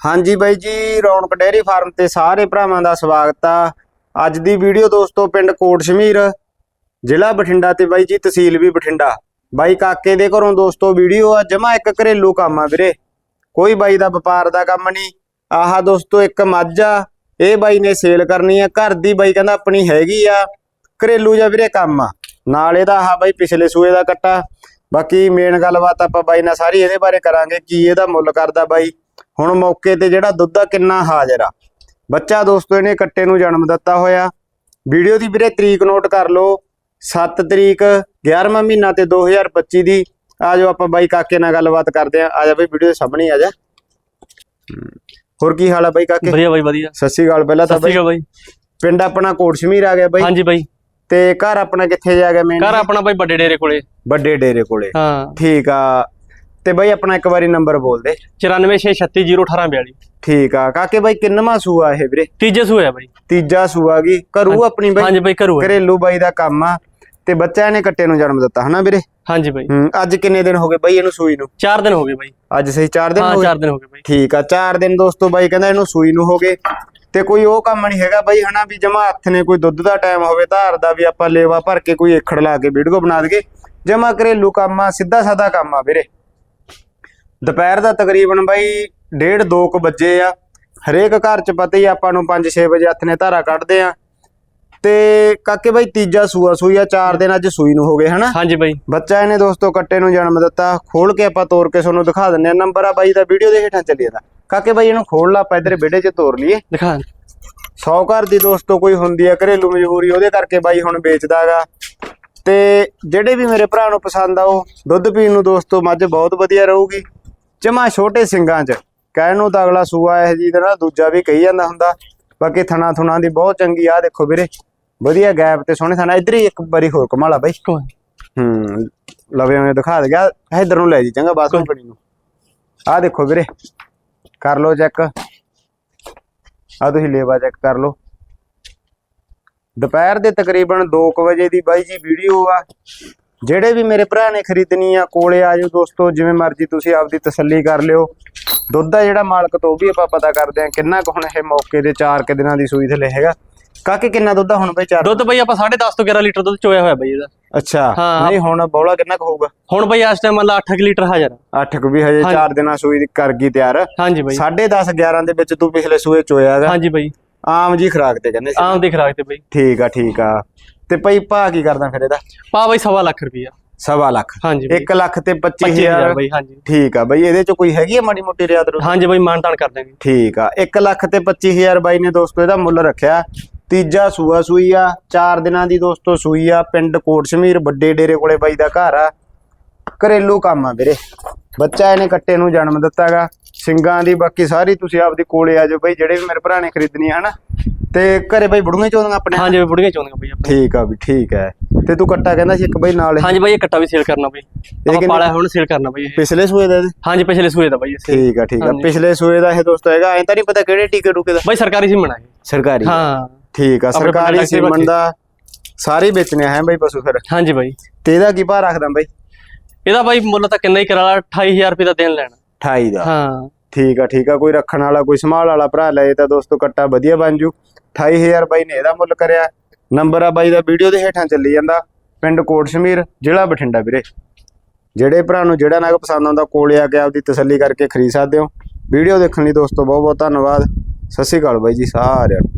ਹਾਂਜੀ ਬਾਈ ਜੀ, ਰੌਣਕ ਡੇਅਰੀ ਫਾਰਮ ਤੇ ਸਾਰੇ ਭਰਾਵਾਂ ਦਾ ਸਵਾਗਤ ਆ। ਅੱਜ ਦੀ ਵੀਡੀਓ ਦੋਸਤੋ ਪਿੰਡ ਕੋਟ ਸ਼ਮੀਰ ਜ਼ਿਲ੍ਹਾ ਬਠਿੰਡਾ ਤੇ ਬਾਈ ਜੀ, ਤਹਿਸੀਲ ਵੀ ਬਠਿੰਡਾ। ਬਾਈ ਕਾਕੇ ਦੇ ਘਰੋਂ ਦੋਸਤੋ ਵੀਡੀਓ ਆ, ਜਮਾ ਇੱਕ ਘਰੇਲੂ ਕੰਮ ਆ ਵੀਰੇ। ਕੋਈ ਬਾਈ ਦਾ ਵਪਾਰ ਦਾ ਕੰਮ ਨਹੀਂ। ਆਹ ਦੋਸਤੋ ਇੱਕ ਮੱਝ ਆ, ਇਹ ਬਾਈ ਨੇ ਸੇਲ ਕਰਨੀ ਆ। ਘਰ ਦੀ ਬਾਈ ਕਹਿੰਦਾ ਆਪਣੀ ਹੈਗੀ ਆ, ਘਰੇਲੂ ਜਾਂ ਵੀਰੇ ਕੰਮ ਆ। ਨਾਲ ਇਹਦਾ ਆਹ ਬਾਈ ਪਿਛਲੇ ਸੂਏ ਦਾ ਕੱਟਾ। ਬਾਕੀ ਮੇਨ ਗੱਲਬਾਤ ਆਪਾਂ ਬਾਈ ਨਾਲ ਸਾਰੀ ਇਹਦੇ ਬਾਰੇ ਕਰਾਂਗੇ, ਕੀ ਇਹਦਾ ਮੁੱਲ ਕਰਦਾ ਬਾਈ। ਹੁਣ ਮੌਕੇ ਤੇ ਜਿਹੜਾ ਦੁੱਧ ਆ ਕਿੰਨਾ ਹਾਜ਼ਰ ਆ। ਬੱਚਾ ਦੋਸਤੋ ਇਹਨੇ ਕੱਟੇ ਨੂੰ ਜਨਮ ਦਿੱਤਾ ਹੋਇਆ। ਵੀਡੀਓ ਦੀ ਵੀਰੇ ਤਰੀਕ ਨੋਟ ਕਰ ਲਓ। 7 ਤਰੀਕ 11ਵਾਂ ਮਹੀਨਾ ਤੇ 2025 ਦੀ। ਆ ਜਾਓ ਆਪਾਂ ਬਾਈ ਕਾਕੇ ਨਾਲ ਗੱਲਬਾਤ ਕਰਦੇ ਆ। ਆ ਜਾ ਬਈ ਵੀਡੀਓ ਦੇ ਸਾਹਮਣੇ ਆ ਜਾ। ਹੋਰ ਕੀ ਹਾਲ ਆ ਬਾਈ ਕਾਕੇ? ਵਧੀਆ ਬਾਈ ਵਧੀਆ। ਸਤਿ ਸ਼੍ਰੀ ਅਕਾਲ ਪਹਿਲਾਂ ਤਾਂ ਬਾਈ। ਪਿੰਡ ਆਪਣਾ ਕੋਟ ਸ਼ਮੀਰ ਆ ਗਿਆ ਬਾਈ। ਹਾਂਜੀ ਬਾਈ। ਤੇ ਘਰ ਆਪਣਾ ਕਿੱਥੇ ਜਾ ਗਿਆ ਮੈਂ ਘਰ ਆਪਣਾ ਬਾਈ ਵੱਡੇ ਡੇਰੇ ਕੋਲੇ। ਵੱਡੇ ਡੇਰੇ ਕੋਲੇ। ਹਾਂ। ਠੀਕ ਆ। ਤੇ ਬਾਈ ਆਪਣਾ ਇੱਕ ਵਾਰੀ ਨੰਬਰ ਬੋਲ ਦੇ। 9463601842 ਠੀਕ ਆ ਕਾਕੇ ਬਾਈ ਕਿੰਨਵਾਂ ਸੂਆ ਇਹ ਵੀਰੇ? ਤੀਜੇ ਸੂਆ ਬਾਈ। ਤੀਜਾ ਸੂਆ ਗਈ ਘਰੂ ਆਪਣੀ ਬਾਈ? ਹਾਂਜੀ ਬਾਈ ਘਰੂ ਹੈ ਘਰੇਲੂ ਬਾਈ ਦਾ ਕੰਮ ਆ ਤੇ ਬੱਚਾ ਇਹਨੇ ਕੱਟੇ ਨੂੰ ਜਨਮ ਦਿੱਤਾ ਹਨਾ ਵੀਰੇ? ਹਾਂਜੀ ਬਾਈ। ਹੂੰ ਅੱਜ ਕਿੰਨੇ ਦਿਨ ਹੋ ਗਏ ਬਾਈ ਇਹਨੂੰ ਸੂਈ ਨੂੰ? 4 ਦਿਨ ਹੋ ਗਏ ਬਾਈ। ਅੱਜ ਸਹੀ 4 ਦਿਨ ਹਾਂ ਹੋ ਗਏ? 4 ਦਿਨ ਹੋ ਗਏ ਬਾਈ। ਠੀਕ ਆ 4 ਦਿਨ ਦੋਸਤੋ ਬਾਈ ਕਹਿੰਦਾ ਇਹਨੂੰ ਸੂਈ ਨੂੰ ਹੋ ਗਏ। ਤੇ ਕੋਈ ਉਹ ਕੰਮ ਨਹੀਂ ਹੈਗਾ ਬਾਈ ਹਨਾ ਵੀ ਜਮਾ ਹੱਥ ਨੇ ਕੋਈ ਦੁੱਧ ਦਾ ਟਾਈਮ ਹੋਵੇ ਧਾਰ ਦਾ ਵੀ ਆਪਾਂ ਲੇਵਾ ਭਰ ਕੇ ਕੋਈ ਏਖੜ ਲਾ ਕੇ ਵੀਡੀਓ ਬਣਾ ਦਈਏ। ਜਮਾ ਘਰੇਲੂ ਕੰਮ ਆ ਸਿੱਧਾ ਸਾਦਾ ਕੰਮ ਆ ਵੀਰੇ। ਦੁਪਹਿਰ ਦਾ ਤਕਰੀਬਨ ਬਾਈ 1:30 2 ਕੁ ਵਜੇ ਆ। ਹਰੇਕ ਘਰ ਚ ਪਤਾ ਹੀ ਆਪਾਂ ਨੂੰ 5-6 ਵਜੇ ਹੱਥ ਨੇ ਧਾਰਾ ਕੱਢਦੇ ਆ। ਤੇ ਕਾਕੇ ਬਾਈ ਤੀਜਾ ਸੂਆ ਸੂਈ ਆ 4 ਦਿਨ ਅੱਜ ਸੂਈ ਨੂੰ ਹੋ ਗਏ ਹਨਾ? ਹਾਂਜੀ ਬਾਈ। ਬੱਚਾ ਇਹਨੇ ਦੋਸਤੋ ਕੱਟੇ ਨੂੰ ਜਨਮ ਦਿੱਤਾ। ਖੋਲ ਕੇ ਆਪਾਂ ਤੋੜ ਕੇ ਤੁਹਾਨੂੰ ਦਿਖਾ ਦਿੰਨੇ ਆ ਨੰਬਰ ਆ ਬਾਈ ਦਾ ਵੀਡੀਓ ਦੇ ਹੇਠਾਂ ਚੱਲੀ ਜਾਂਦਾ। ਕਾਕੇ ਬਾਈ ਇਹਨੂੰ ਖੋਲ ਲਾ ਆਪਾਂ ਇਧਰ ਵਿਹੜੇ 'ਚ ਤੋੜ ਲਈਏ। ਦਿਖਾ 100 ਘਰ ਦੀ ਦੋਸਤੋ ਕੋਈ ਹੁੰਦੀ ਆ ਘਰੇਲੂ ਮਜਬੂਰੀ ਉਹਦੇ ਕਰਕੇ ਬਾਈ ਹੁਣ ਵੇਚਦਾਗਾ ਤੇ ਜਿਹੜੇ ਵੀ ਮੇਰੇ ਭਰਾ ਨੂੰ ਪਸੰਦ ਆ ਉਹ ਦੁੱਧ ਪੀਣ ਨੂੰ ਦੋਸਤੋ ਮੱਝ ਬਹੁਤ ਵਧੀਆ ਰਹੂਗੀ। ਜਮਾ ਛੋਟੇ ਸਿੰਗਾਂ 'ਚ। ਕਹਿਣ ਨੂੰ ਤਾਂ ਅਗਲਾ ਸੂਆ ਇਹ ਜੀ ਦਾ ਨਾ ਦੂਜਾ ਵੀ ਕਹੀ ਜਾਂਦਾ ਹੁੰਦਾ। ਬਾਕੀ ਥਣਾ ਥੁਣਾ ਦੀ ਬਹੁਤ ਚੰਗੀ ਆ ਦੇਖੋ ਵੀਰੇ। ਵਧੀਆ ਗੈਪ ਤੇ ਸੋਹਣੇ ਥਣਾ। ਇਧਰ ਹੀ ਇੱਕ ਵਾਰੀ ਹੋਰ ਕਮਾਲਾ ਬਾਈ। ਹੂੰ ਲਵੇ ਮੈਂ ਦਿਖਾ ਦੇ। ਗਿਆ ਇਧਰ ਨੂੰ ਲੈ ਜੀ ਚੰਗਾ ਬਾਥਰੂਮ ਪੜੀ ਨੂੰ ਆਹ ਦੇਖੋ ਵੀਰੇ ਕਰ ਲਓ ਚੈੱਕ ਆ ਤੁਸੀਂ ਲੇਵਾ ਚੈੱਕ ਕਰ ਲਓ। ਦੁਪਹਿਰ ਦੇ ਤਕਰੀਬਨ 2 ਵਜੇ ਦੀ ਬਾਈ ਜੀ ਵੀਡੀਓ ਆ। ਜਿਹੜੇ ਵੀ ਮੇਰੇ ਭਰਾ ਨੇ ਖਰੀਦਣੀ ਆ ਕੋਲੇ ਆ ਜਾਓ ਦੋਸਤੋ ਜਿਵੇਂ ਮਰਜ਼ੀ ਤੁਸੀਂ ਆਪਦੀ ਤਸੱਲੀ ਕਰ ਲਿਓ। ਦੁੱਧ ਦਾ ਜਿਹੜਾ ਮਾਲਕ ਤੋਂ ਉਹ ਵੀ ਆਪਾਂ ਪਤਾ ਕਰਦੇ ਆ ਕਿੰਨਾ ਕੁ ਹੁਣ ਇਹ ਮੌਕੇ ਦੇ 4 ਕਿ ਦਿਨਾਂ ਦੀ ਸੂਈ ਥੱਲੇ ਹੈਗਾ। ਕਾਕੇ ਕਿੰਨਾ ਦੁੱਧ ਆ ਹੁਣ ਬਈ 4 ਦੁੱਧ ਬਾਈ ਆਪਾਂ 10.5 ਤੋਂ 11 ਲੀਟਰ ਦੁੱਧ ਚੋਇਆ ਹੋਇਆ ਬਾਈ ਇਹਦਾ। ਅੱਛਾ। ਨਹੀਂ ਹੁਣ ਬੌਲਾ ਕਿੰਨਾ ਕੁ ਹੋਊਗਾ? ਹੁਣ ਬਾਈ ਇਸ ਟਾਈਮ ਮਤਲਬ 8 ਲੀਟਰ ਹਾਜ਼ਰ ਆ। 8 ਕੁ ਵੀ ਹਜੇ 4 ਦਿਨਾਂ ਸੂਈ ਦੀ ਕਰ ਗਈ ਤਿਆਰ। ਹਾਂਜੀ ਬਾਈ। 10:30 11 ਦੇ ਵਿੱਚ ਤੂੰ ਪਿਛਲੇ ਸੂਏ ਚੋਇਆ ਹੈਗਾ। ਹਾਂਜੀ ਬਾਈ। ਆਮ ਜੀ ਖਰਾਕ ਤੇ ਕਹਿੰਦੇ ਸੀ। ਆਮ ਦੇ ਖਰਾਕ ਤੇ ਬਾਈ। ਠੀਕ ਆ ਠੀਕ ਆ। ਤੇ ਭਾਈ ਭਾ ਕੀ ਕਰਦਾ ਫਿਰ ਇਹਦਾ? ਪਾ ਬਾਈ ਸਵਾ ਲੱਖ ਰੁਪਈਆ। ਸਵਾ ਲੱਖ। ਹਾਂਜੀ ਬਾਈ। 1 ਲੱਖ ਤੇ 25000 25000 ਬਾਈ ਹਾਂਜੀ। ਠੀਕ ਆ ਬਈ ਇਹਦੇ ਚ ਕੋਈ ਹੈਗੀ ਆ ਮਾੜੀ ਮੋਟੀ ਰਿਆਦ ਰੂ ਹਾਂਜੀ ਬਾਈ ਮਾਨਤਾਨ ਕਰ ਦਾਂਗੇ ਠੀਕ ਆ। 1 ਲੱਖ ਤੇ 25000 ਬਾਈ ਨੇ ਦੋਸਤੋ ਇਹਦਾ ਮੁੱਲ ਰੱਖਿਆ। ਤੀਜਾ ਸੂਆ ਸੂਈ ਆ 4 ਦਿਨਾਂ ਦੀ ਦੋਸਤੋ ਸੂਈ ਆ ਪਿੰਡ ਕੋਟ ਸ਼ਮੀਰ ਵੱਡੇ ਡੇਰੇ ਕੋਲੇ ਬਾਈ ਦਾ ਘਰ ਆ। ਘਰੇਲੂ ਕੰਮ ਆ ਵੀਰੇ। ਬੱਚਾ ਇਹਨੇ ਕੱਟੇ ਨੂੰ ਜਨਮ ਦਿੱਤਾਗਾ। ਸਿੰਗਾਂ ਦੀ ਬਾਕੀ ਸਾਰੀ ਤੁਸੀਂ ਆਪਦੀ ਕੋਲੇ ਆ ਜਾਓ ਬਾਈ ਜਿਹੜੇ ਵੀ ਮੇਰੇ ਭਰਾ ਨੇ ਖਰੀਦਣੀ ਆ ਹਨਾ? ਤੇ ਘਰੇ ਬਾਈ ਬੁੜੀਆਂ ਚੋਂਦੀਆਂ ਆਪਣੇ? ਹਾਂਜੀ ਬਾਈ ਬੁੜੀਆਂ ਚਾਹੁੰਦੀਆਂ ਬਾਈ ਆਪਾਂ ਠੀਕ ਆ ਵੀ ਠੀਕ ਹੈ ਤੇ ਤੂੰ ਕੱਟਾ ਕਹਿੰਦਾ ਸੀ ਇੱਕ ਬਾਈ ਨਾਲ। ਹਾਂਜੀ ਬਾਈ ਇਹ ਕੱਟਾ ਵੀ ਸੇਲ ਕਰਨਾ ਬਾਈ। ਆਪਾਂ ਪਾਲਿਆ ਹੁਣ ਸੇਲ ਕਰਨਾ ਬਾਈ ਇਹ। ਪਿਛਲੇ ਸੂਏ ਦਾ? ਹਾਂਜੀ ਪਿਛਲੇ ਸੂਏ ਦਾ ਬਾਈ। ਠੀਕ ਆ ਠੀਕ ਆ। ਪਿਛਲੇ ਸੂਏ ਦਾ ਇਹ ਦੋਸਤੋ ਹੈਗਾ ਐਂ ਤਾਂ ਨਹੀਂ ਪਤਾ ਕਿਹੜੇ ਟੀਕੇ ਟੂਕੇ ਦਾ। ਬਾਈ ਸਰਕਾਰੀ ਸੀ ਮਣਾ ਸਰਕਾਰੀ। ਹਾਂ। ਠੀਕ ਆ ਆਪਣੇ ਸਰਕਾਰੀ ਟੈਕਸੀ ਦਾ ਸਾਰੇ ਵੇਚਣੇ ਹੈ ਬਾਈ ਪਸ਼ੂ ਫਿਰ। ਹਾਂਜੀ ਬਾਈ। ਤੇ ਇਹਦਾ ਕੀ ਭਾਅ ਰੱਖਦਾ ਬਾਈ? ਇਹਦਾ ਬਾਈ ਮੁੱਲ ਤਾਂ ਕਿੰਨਾ ਹੀ ਕਰਾ ਲਾ 28000 ਰੁਪਏ ਦਾ ਦੇਣ ਲੈਣਾ। 28 ਦਾ। ਹਾਂ। ਠੀਕ ਆ ਠੀਕ ਆ। ਕੋਈ ਰੱਖਣ ਵਾਲਾ ਕੋਈ ਸੰਭਾਲ ਵਾਲਾ ਭਰਾ ਲਏ ਤਾਂ ਦੋਸਤੋ ਕੱਟਾ ਵਧੀਆ ਬਣ ਜੂ। 28000 ਬਾਈ ਨੇ ਇਹਦਾ ਮੁੱਲ ਕਰਿਆ। ਨੰਬਰ ਆ ਬਾਈ ਦਾ, ਵੀਡੀਓ ਦੇ ਹੇਠਾਂ ਚੱਲੀ ਜਾਂਦਾ। ਪਿੰਡ ਕੋਟ ਸ਼ਮੀਰ ਜ਼ਿਲ੍ਹਾ ਬਠਿੰਡਾ ਵੀਰੇ। ਜਿਹੜੇ ਭਰਾ ਨੂੰ ਜਿਹੜਾ ਨਾਗ ਪਸੰਦ ਆਉਂਦਾ, ਕੋਲੇ ਆ ਕੇ ਆਪਦੀ ਤਸੱਲੀ ਕਰਕੇ ਖਰੀਦ ਸਕਦੇ ਹੋ। ਵੀਡੀਓ ਦੇਖਣ ਲਈ ਦੋਸਤੋ ਬਹੁਤ ਬਹੁਤ ਧੰਨਵਾਦ। ਸਤਿ ਸ਼੍ਰੀ ਅਕਾਲ ਬਾਈ ਜੀ, ਸਾਰਿਆਂ ਨੂੰ।